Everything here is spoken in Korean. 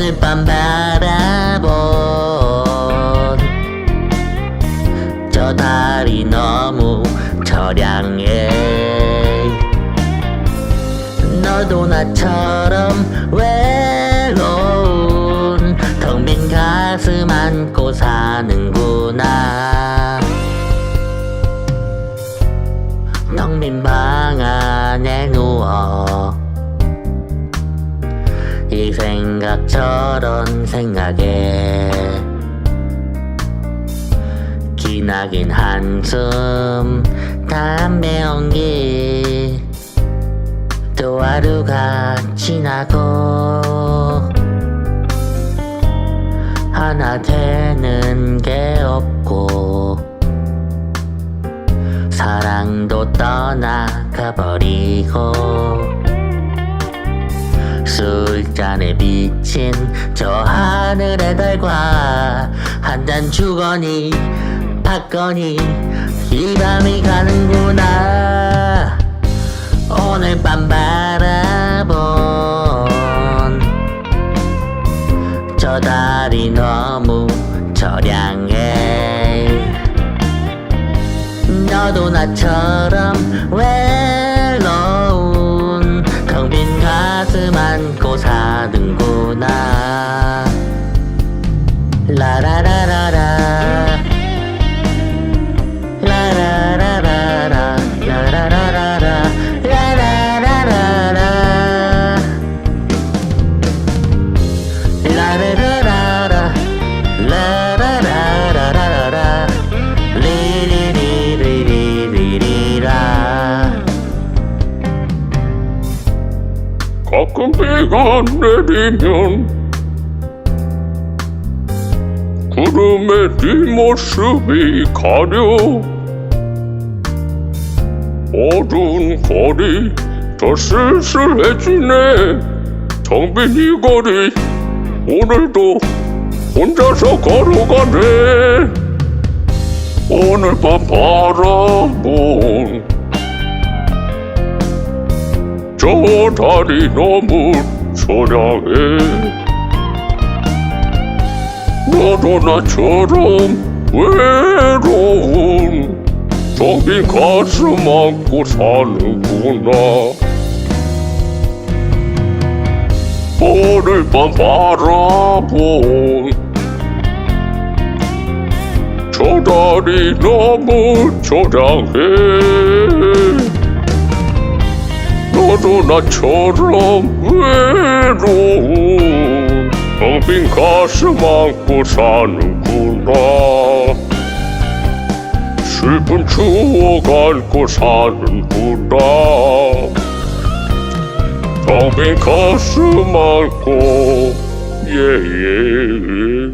오늘 밤 바라본 저 달이 너무 처량해. 너도 나처럼 외로운 텅 빈 가슴 안고 사는구나. 텅 빈 방 안에 누워 이 생각 저런 생각에 기나긴 한숨 담배 연기. 또 하루가 지나고 하나 되는 게 없고 사랑도 떠나가 버리고 술잔에 비친 저 하늘의 달과 한 잔 주거니 받거니 이 밤이 가는구나. 오늘 밤 바라본 저 달이 너무 처량해. 너도 나처럼 외 가 가끔 비가 내리면 구름의 뒷모습이 가려 어두운 거리 더 쓸쓸해지네. 텅빈이 거리 오늘도 혼자서 걸어가네. 오늘 밤 바라본 저 달이 너무 처량해. 너도 나처럼 외로운 텅빈 가슴 안고 사는구나. 오늘 밤 바라본 저 달이 너무 처량해 너도 나처럼 외로운 텅빈 가슴 안고 사는구나 슬픈 추억 안고 사는구나 텅빈 가슴 안고 예예 예, 예.